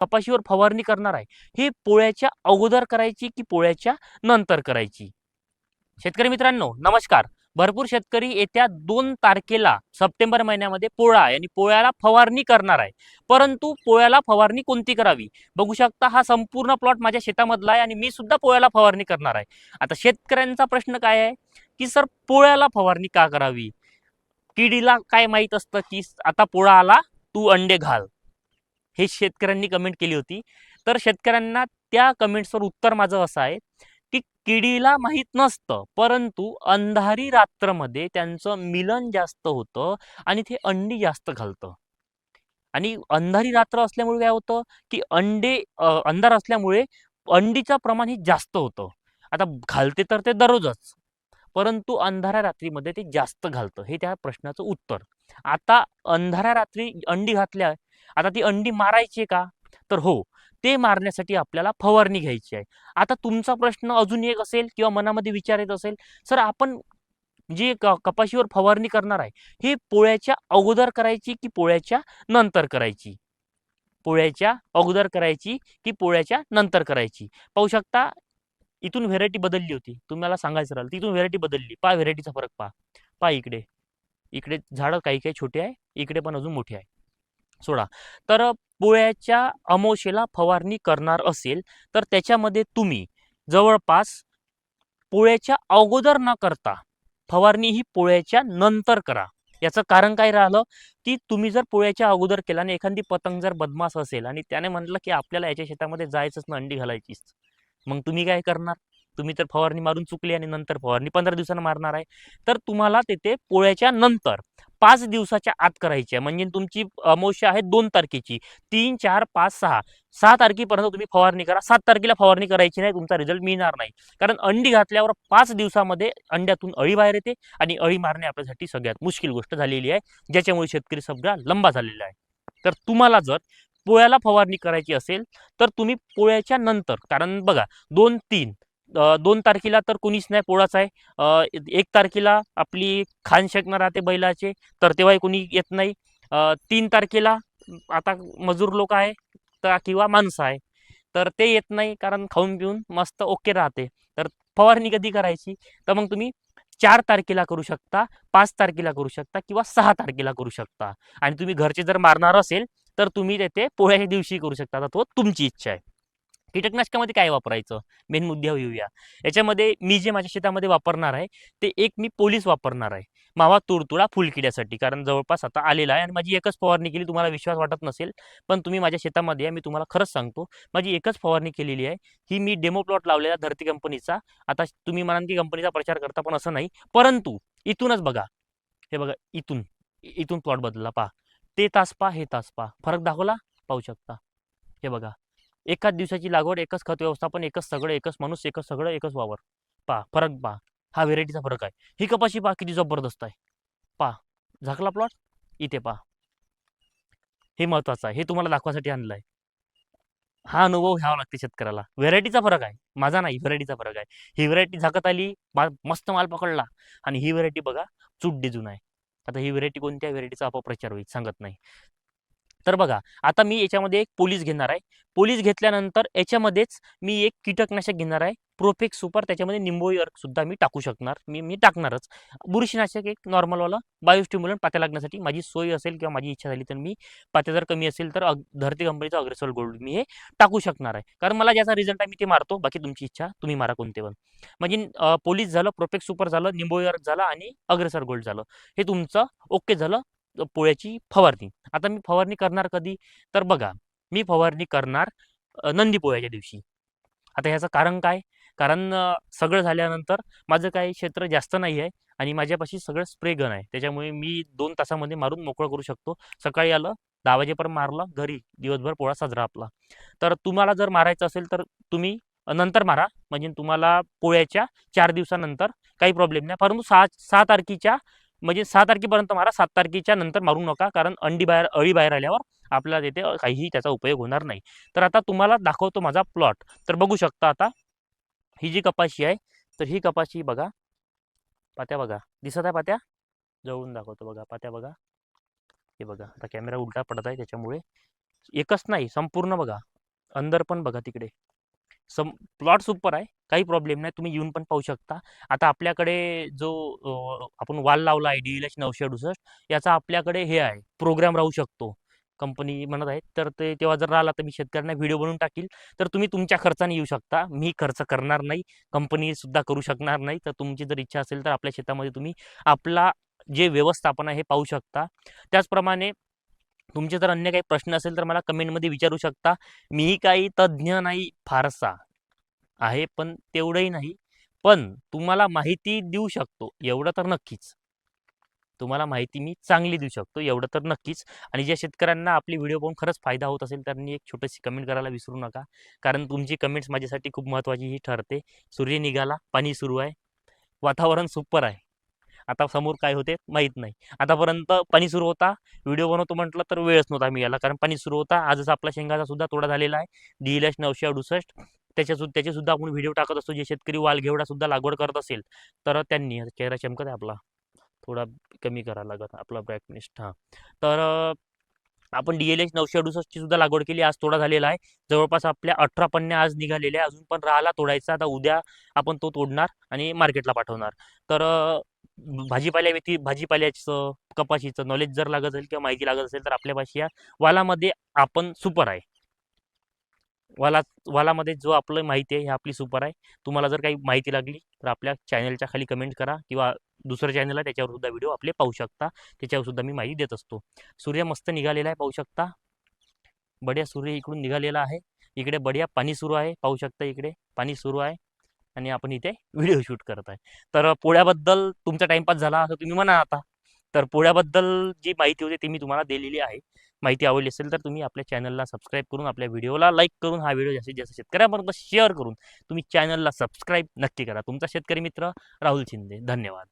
कपाशीवर फवारणी करणार आहे. हे पोळ्याच्या अगोदर करायची की पोळ्याच्या नंतर करायची? शेतकरी मित्रांनो नमस्कार. भरपूर शेतकरी येत्या दोन तारखेला सप्टेंबर महिन्यामध्ये पोळा आहे आणि पोळ्याला फवारणी करणार आहे. परंतु पोळ्याला फवारणी कोणती करावी? बघू शकता हा संपूर्ण प्लॉट माझ्या शेतामधला आहे आणि मी सुद्धा पोळ्याला फवारणी करणार आहे. आता शेतकऱ्यांचा प्रश्न काय आहे? की सर पोळ्याला फवारणी का करावी? किडीला काय माहीत असतं की आता पोळा आला तू अंडे घाल. हे शेतकऱ्यांनी कमेंट केली होती. तर शेतकऱ्यांना त्या कमेंट्सवर उत्तर माझं असं आहे की किडीला माहीत नसतं परंतु अंधारी रात्रमध्ये त्यांचं मिलन जास्त होतं आणि ते अंडी जास्त घालतं. आणि अंधारी रात्र असल्यामुळे काय होतं की अंडे अंधार असल्यामुळे अंडीचं प्रमाण हे जास्त होतं. आता घालते तर ते दररोजच परंतु अंधाऱ्या रात्रीमध्ये ते जास्त घालतं हे त्या प्रश्नाचं उत्तर. आता अंधाऱ्या रात्री अंडी घातल्या आता ती अंडी मारायची का? तर हो ते मारण्यासाठी आपल्याला फवारणी घ्यायची आहे. आता तुमचा प्रश्न अजून एक असेल किंवा मनामध्ये विचार येत असेल सर आपण जे कपाशीवर फवारणी करणार आहे हे पोळ्याच्या अगोदर करायची की पोळ्याच्या नंतर करायची? पोळ्याच्या अगोदर करायची की पोळ्याच्या नंतर करायची? पाहू शकता इथून व्हेरायटी बदलली होती. तुम्हाला सांगायचं राहिलं तिथून व्हेरायटी बदलली. पहा व्हेरायटीचा फरक पहा. पहा इकडे. इकडे झाडं काही काही छोटे आहे इकडे पण अजून मोठे आहे. सोडा. तर पोळ्याच्या अमावशेला फवारणी करणार असेल तर त्याच्यामध्ये तुम्ही जवळपास पोळ्याच्या अगोदर न करता फवारणी ही पोळ्याच्या नंतर करा. याचं कारण काय राहिलं? की तुम्ही जर पोळ्याच्या अगोदर केला आणि एखादी पतंग जर बदमाश असेल आणि त्याने म्हटलं की आपल्याला याच्या शेतामध्ये जायचंच ना अंडी घालायचीच. मग तुम्ही काय करणार? तुम्ही तर फवारणी मारून चुकली आणि नंतर फवारणी पंधरा दिवसानं मारणार आहे. तर तुम्हाला तेथे पोळ्याच्या नंतर पाच दिवसाच्या आत करायची आहे. म्हणजे तुमची अमावस्या आहे दोन तारखेची. तीन चार पाच सहा. सहा तारखेपर्यंत तुम्ही फवारणी करा. सात तारखेला फवारणी करायची नाही तुमचा रिझल्ट मिळणार नाही. कारण अंडी घातल्यावर पाच दिवसामध्ये अंड्यातून अळी बाहेर येते आणि अळी मारणे आपल्यासाठी सगळ्यात मुश्किल गोष्ट झालेली आहे. ज्याच्यामुळे शेतकरी सगळा लंबा झालेला आहे. तर तुम्हाला जर पोळ्याला फवारणी करायची असेल तर तुम्ही पोळ्याच्या नंतर कारण बघा दोन तीन दोन तारखेला तर कुणीच नाही पोळाच आहे. एक तारखेला आपली खान शेकणं राहते बैलाचे तर तेव्हाही कुणी येत नाही. तीन तारखेला आता मजूर लोक आहे तर किंवा माणसं आहे तर ते येत नाही कारण खाऊन पिऊन मस्त ओके राहते. तर फवारणी कधी करायची? तर मग तुम्ही चार तारखेला करू शकता पाच तारखेला करू शकता किंवा सहा तारखेला करू शकता. आणि तुम्ही घरचे जर मारणार असेल तर तुम्ही तेथे पोळ्याच्या दिवशी करू शकता. तो तुमची इच्छा आहे. कीटकनाशकामध्ये काय वापरायचं? मेन मुद्द्यावर येऊया. याच्यामध्ये मी जे माझ्या शेतामध्ये वापरणार आहे ते एक मी पोलीस वापरणार आहे. मावा तुडतुडा फुलकिड्यासाठी. कारण जवळपास आता आलेला आहे आणि माझी एकच फवारणी केली तुम्हाला विश्वास वाटत नसेल पण तुम्ही माझ्या शेतामध्ये या मी तुम्हाला खरंच सांगतो माझी एकच फवारणी केलेली आहे. ही मी डेमो प्लॉट लावलेला धरती कंपनीचा. आता तुम्ही म्हणाल की कंपनीचा प्रचार करता पण असं नाही. परंतु इथूनच बघा. हे बघा इथून इथून प्लॉट बदलला. पहा. ते तास पहा हे तास पहा. फरक दाखवला? पाहू शकता. हे बघा. एकाच दिवसाची लागवड एकच खत व्यवस्थापन एकच सगळं एकच माणूस एकच सगळं एकच वावर. पहा फरक पहा. हा व्हेरायटीचा फरक आहे. ही कपाशी पहा किती जबरदस्त आहे. पहा झाकला प्लॉट इथे पहा. हे महत्वाचं आहे. हे तुम्हाला दाखवासाठी आणलं आहे. हा अनुभव घ्यावा लागते शेतकऱ्याला. व्हेरायटीचा फरक आहे. माझा नाही व्हेरायटीचा फरक आहे. ही व्हेरायटी झाकत आली मस्त माल पकडला आणि ही व्हेरायटी बघा चूट डिजून आहे. आता ही व्हेरायटी कोणत्या? व्हेरायटीचा अपप्रचार होईल. सांगत नाही. तर बघा आता मी याच्यामध्ये एक पोलीस घेणार आहे. पोलीस घेतल्यानंतर याच्यामध्येच मी एक कीटकनाशक घेणार आहे. प्रोफेक्स सुपर त्याच्यामध्ये निंबोळी अर्कसुद्धा मी टाकू शकणार. मी मी टाकणारच. बुरशीनाशक एक नॉर्मलवाला बायोस्टिम्युलन पात्या लागण्यासाठी माझी सोय असेल किंवा माझी इच्छा झाली तर मी पात्या जर कमी असेल तर धरती कंपनीचा अग्रेसोल गोल्ड मी हे टाकू शकणार आहे. कारण मला ज्याचा रिझल्ट आहे मी ते मारतो. बाकी तुमची इच्छा तुम्ही मारा कोणते पण. म्हणजे पोलीस झालं प्रोफेक्स सुपर झालं निंबोळी अर्क झालं आणि अग्रेसर गोल्ड झालं. हे तुमचं ओके झालं. पोळ्याची फवारणी. आता मी फवारणी करणार कधी? तर बघा मी फवारणी करणार नंदी पोळ्याच्या दिवशी. आता ह्याचं कारण काय? कारण सगळं झाल्यानंतर माझं काही क्षेत्र जास्त नाही आहे आणि माझ्यापाशी सगळं स्प्रे गन आहे. त्याच्यामुळे मी दोन तासामध्ये मारून मोकळं करू शकतो. सकाळी आलं दहा वाजेपर्यंत मारलं घरी दिवसभर पोळा साजरा आपला. तर तुम्हाला जर मारायचं असेल तर तुम्ही नंतर मारा. म्हणजे तुम्हाला पोळ्याच्या चार दिवसानंतर काही प्रॉब्लेम नाही. परंतु सहा सहा तारखेच्या म्हणजे सहा तारखेपर्यंत मारा सात तारखेच्या नंतर मारू नका कारण अंडी बाहेर अळी बाहेर आल्यावर आपल्याला तिथे काहीही त्याचा उपयोग होणार नाही. तर आता तुम्हाला दाखवतो माझा प्लॉट. तर बघू शकता आता ही जी कपाशी आहे तर ही कपाशी बघा पात्या बघा. दिसत आहे पात्या? जवळून दाखवतो बघा पात्या बघा. हे बघा आता कॅमेरा उलटा पडत आहे त्याच्यामुळे. एकच नाही संपूर्ण बघा. अंदर पण बघा तिकडे. सम प्लॉट सुपर आहे. काही प्रॉब्लेम नाही तुम्ही येऊन पण पाहू शकता. आता आपल्याकडे जो आपण वाल लावला आहे डी एल एच नऊशे अडुसष्ट याचा आपल्याकडे हे आहे प्रोग्राम राहू शकतो. कंपनी म्हणत आहे तर ते तेव्हा जर राहिला तर मी शेतकऱ्यांना व्हिडिओ बनवून टाकील. तर तुम्ही तुमच्या खर्चाने येऊ शकता. मी खर्च करणार नाही कंपनी सुद्धा करू शकणार नाही. तर तुमची जर इच्छा असेल तर आपल्या शेतामध्ये तुम्ही आपला जे व्यवस्थापन आहे हे पाहू शकता. त्याचप्रमाणे तुमचे जर अन्य काही प्रश्न असेल तर मला कमेंटमध्ये विचारू शकता. मीही काही तज्ज्ञ नाही फारसा. आहे पण तेवढंही नाही. पण तुम्हाला माहिती देऊ शकतो एवढं तर नक्कीच. तुम्हाला माहिती मी चांगली देऊ शकतो एवढं तर नक्कीच. आणि ज्या शेतकऱ्यांना आपली व्हिडिओ पाहून खरंच फायदा होत असेल त्यांनी एक छोटीशी कमेंट करायला विसरू नका. कारण तुमची कमेंट्स माझ्यासाठी खूप महत्त्वाची ही ठरते. सूर्य निघाला पाणी सुरू आहे. वातावरण सुपर आहे. आता समोर काय होते माहीत नाही. आतापर्यंत पाणी सुरू होता व्हिडिओ बनवतो म्हटलं तर वेळच नव्हता मिळाला. कारण पाणी सुरू होता आजच आपला शेंगाचा सुद्धा तोडा झालेला आहे. डी एल नऊशे अडुसष्ट. त्याच्या सु त्याचे सुद्धा आपण व्हिडिओ टाकत असतो. जे शेतकरी वालघेवडा सुद्धा लागवड करत असेल तर त्यांनी चेहरा चमकत आहे आपला. थोडा कमी करायला लागत आपला ब्रॅकनिस्ट हां. तर आपण डी एल एच नऊशे अडुसष्टची सुद्धा लागवड केली. आज तोडा झालेला आहे. जवळपास आपल्या अठरा पन्न्या आज निघालेल्या आहे. अजून पण राहिला तोडायचा. आता उद्या आपण तो तोडणार आणि मार्केटला पाठवणार. तर भाजीपाल्या व्यक्ती भाजीपाल्याचं कपाशीचं नॉलेज जर लागत असेल किंवा माहिती लागत असेल तर आपल्यापाशी या वालामध्ये आपण सुपर आहे. वाला वालामध्ये जो आपलं माहिती आहे ही आपली सुपर आहे. तुम्हाला जर काही माहिती लागली तर आपल्या चॅनलच्या खाली कमेंट करा किंवा दुसरं चॅनल आहे त्याच्यावर सुद्धा व्हिडिओ आपले पाहू शकता. त्याच्यावर सुद्धा मी माहिती देत असतो. सूर्य मस्त निघालेला आहे पाहू शकता. बढिया सूर्य इकडून निघालेला आहे. इकडे बढिया पाणी सुरू आहे पाहू शकता इकडे. पाणी सुरू आहे आणि आपण इथे व्हिडिओ शूट करत आहे. तर पोळ्याबद्दल तुमचा टाइमपास झाला असं तुम्ही म्हणा आता. तर पोळ्याबद्दल जी माहिती होती ती मी तुम्हाला दिलेली आहे. माहिती आवडली असेल तर तुम्ही आपल्या चॅनलला सबस्क्राईब करून आपल्या व्हिडिओला लाईक करून हा व्हिडिओ जास्तीत जास्त शेतकऱ्यापर्यंत शेअर करून तुम्ही चॅनलला सबस्क्राईब नक्की करा. तुमचा शेतकरी मित्र राहुल शिंदे. धन्यवाद.